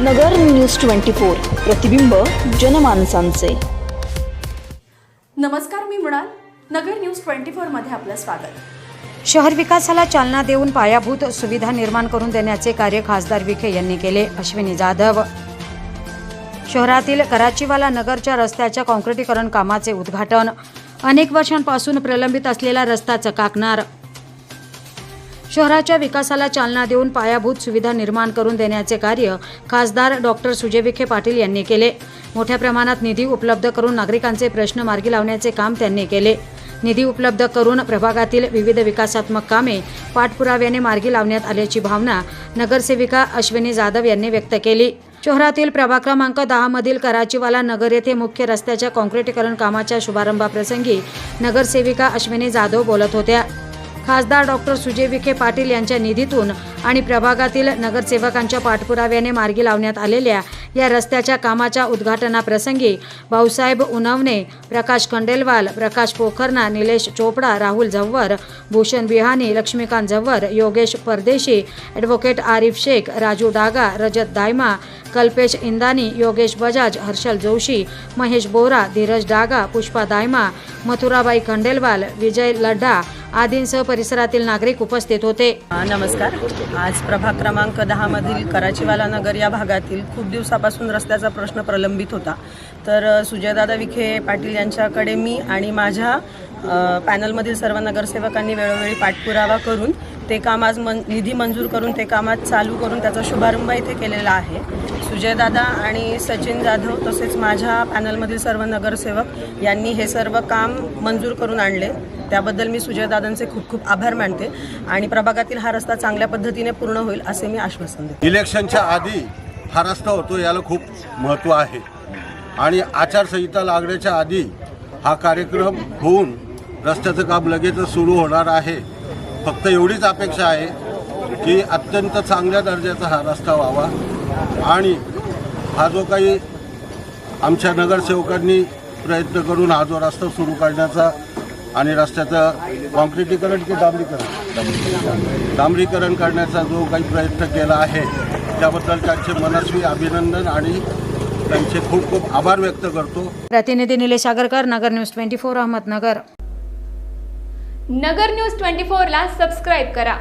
नगर news twenty four प्रतिबिंब जनमानसांचे. नमस्कार मी मृणाल. नगर न्यूज ट्वेंटी फोरमध्ये आपलं स्वागत. शहर विकासाला चालना देऊन पायाभूत सुविधा निर्माण करून देण्याचे कार्य खासदार विखे यांनी केले अश्विनी जाधव. शहरातील कराचीवाला नगरच्या रस्त्याच्या काँक्रिटीकरण कामाचे उद्घाटन. अनेक वर्षांपासून प्रलंबित असलेला रस्ता चकाकणार शहराच्या विकासाला चालना देऊन पायाभूत सुविधा निर्माण करून देण्याचे कार्य खासदार डॉक्टर सुजय विखे पाटील यांनी केले. मोठ्या प्रमाणात निधी उपलब्ध करून नागरिकांचे प्रश्न मार्गी लावण्याचे काम त्यांनी केले. निधी उपलब्ध करून प्रभागातील विविध विकासात्मक कामे पाठपुराव्याने मार्गी लावण्यात आल्याची भावना नगरसेविका अश्विनी जाधव यांनी व्यक्त केली. शहरातील प्रभाग क्रमांक दहा मधील कराचीवाला नगर येथे मुख्य रस्त्याच्या काँक्रिटीकरण कामाच्या शुभारंभाप्रसंगी नगरसेविका अश्विनी जाधव बोलत होत्या. खासदार डॉक्टर सुजय विखे पाटील यांच्या निधीतून आणि प्रभागातील नगरसेवकांच्या पाठपुराव्याने मार्गी लावण्यात आलेल्या या रस्त्याच्या कामाच्या उद्घाटनाप्रसंगी भाऊसाहेब उनवणे प्रकाश खंडेलवाल प्रकाश पोखरना निलेश चोपडा राहुल झव्वर भूषण बिहानी लक्ष्मीकांत झव्वर योगेश परदेशी ॲडव्होकेट आरिफ शेख राजू डागा रजत दायमा कल्पेश इंदानी योगेश बजाज हर्षल जोशी महेश बोरा धीरज डागा पुष्पा दायमा मथुराबाई खंडेलवाल विजय लड्डा आदींसह परिसरातील नागरिक उपस्थित होते. नमस्कार. आज प्रभाग क्रमांक दहामधील कराचीवाला नगर या भागातील खूप दिवसापासून रस्त्याचा प्रश्न प्रलंबित होता. तर सुजयदादा विखे पाटील यांच्याकडे मी आणि माझ्या पॅनलमधील सर्व नगरसेवकांनी वेळोवेळी पाठपुरावा करून ते काम आज मन निधी मंजूर करून ते काम आज चालू करून त्याचा शुभारंभ इथे केलेला आहे. सुजयदादा आणि सचिन जाधव तसेच माझ्या पॅनलमधील सर्व नगरसेवक यांनी हे सर्व काम मंजूर करून आणले. त्याबद्दल मी सुजयदादांचे खूप खूप आभार मानते आणि प्रभागातील हा रस्ता चांगल्या पद्धतीने पूर्ण होईल असे मी आश्वासन देते. इलेक्शनच्या आधी हा रस्ता होतो याला खूप महत्त्व आहे. आणि आचारसंहिता लागण्याच्या आधी हा कार्यक्रम होऊन रस्त्याचं काम लगेचच सुरू होणार आहे. फक्त एवढीच अपेक्षा आहे की अत्यंत चांगल्या दर्जाचा हा रस्ता व्हावा. आणि हा जो काही आमच्या नगरसेवकांनी प्रयत्न करून हा जो रस्ता सुरू करण्याचा आणि रस्त्याचं कॉन्क्रिटीकरण की डांबरीकरण? डांबरीकरण करण्याचा जो काही प्रयत्न केला आहे त्याबद्दल त्यांचे मनस्वी अभिनंदन आणि त्यांचे खूप खूप आभार व्यक्त करतो. प्रतिनिधी Nilesh Agarkar Nagar news twenty four Ahmednagar. Nagar news twenty फोरला सबस्क्राईब करा.